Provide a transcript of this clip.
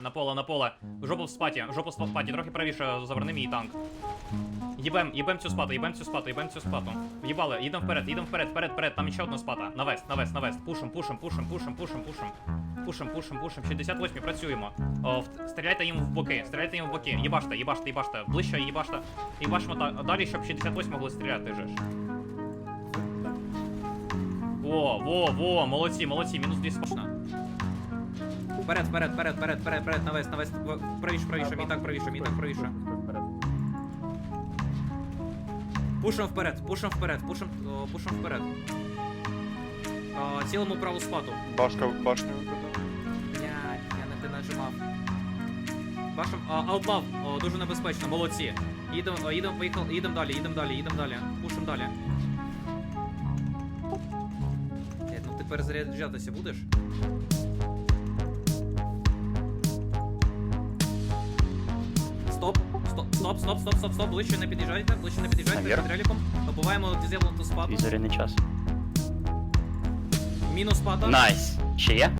На поле, на поле. Жопу в спаті, жопу в спаті, трохи правіше заверни мій танк. Їбем, їбем цю спату, їбем цю спату, їбем цю спату. В'їбали, їдемо вперед, їдемо вперед, вперед, вперед, там ще одна спата. На вест, на вест, на вест. Пушим, пушим, пушим, пушим, пушим, пушим. Пушим, пушим, пушим. 68 працюємо. О, в- стріляйте їм в боки, стріляйте їм в боки. Їбаште, їбаште, їбаште. Ближче, їбаште. Їбашмо та далі, щоб 68 могли стріляти же ж. Во, во, во, молодці, молодці, мінус 2 спашна. Вперед, вперед, вперед, вперед, вперед, вперед, на вест, на. В- Правіше, правіше, мій так правіше, мій так правіше. Пушим вперед, пушим вперед, пушим, о, пушим вперед. А, цілому праву спату. Башка в башню випаде. Блядь, я не те нажимав. Башим, а, аутбав, о, дуже небезпечно, молодці. Їдемо, о, їдемо, поїхали, їдемо далі, їдемо далі, їдемо далі. Пушим далі. Блядь, ну ти перезаряджатися будеш? Стоп, стоп, стоп, стоп, стоп, ближче не під'їжджайте, ближче не під'їжджайте Наверх. під реліком. Побуваємо дізелом ту спаду. Візорі не час. Мінус пата. Найс. Ще є?